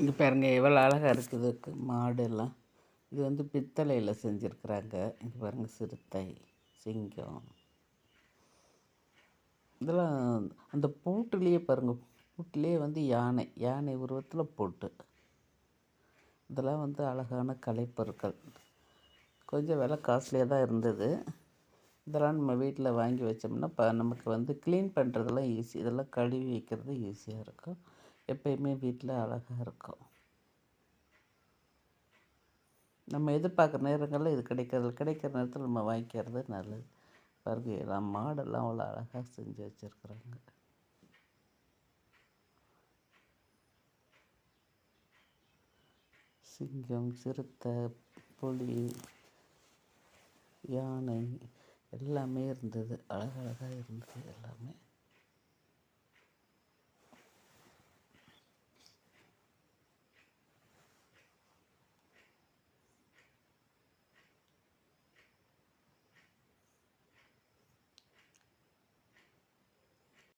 இங்கே பாருங்க எவ்வளோ அழகாக இருக்குது. மாடெல்லாம் இது வந்து பித்தளையில் செஞ்சுருக்குறாங்க. இங்கே பாருங்கள் சிறுத்தை சிங்கம். இதெல்லாம் அந்த பூட்டுலேயே பாருங்கள் பூட்டிலேயே வந்து யானை யானை உருவத்தில் பூட்டு. இதெல்லாம் வந்து அழகான கலைப்பொருட்கள். கொஞ்சம் விலை காஸ்ட்லியாக தான் இருந்தது. இதெல்லாம் நம்ம வீட்டில் வாங்கி வச்சோம்னா இப்போ நமக்கு வந்து க்ளீன் பண்ணுறதெல்லாம் ஈஸி இதெல்லாம் கழுவி வைக்கிறது ஈஸியாக இருக்கும். எப்பயுமே வீட்டில் அழகாக இருக்கும். நம்ம எதிர்பார்க்குற நேரங்களில் இது கிடைக்கிறது கிடைக்கிற நேரத்தில் நம்ம வாங்கிக்கிறது நல்லது. பாருங்க எல்லாம் மாடெல்லாம் அவ்வளோ அழகாக செஞ்சு வச்சுருக்குறாங்க. சிங்கம் சிறுத்தை புலி யானை எல்லாமே இருந்தது. அழகழகாக இருந்தது எல்லாமே.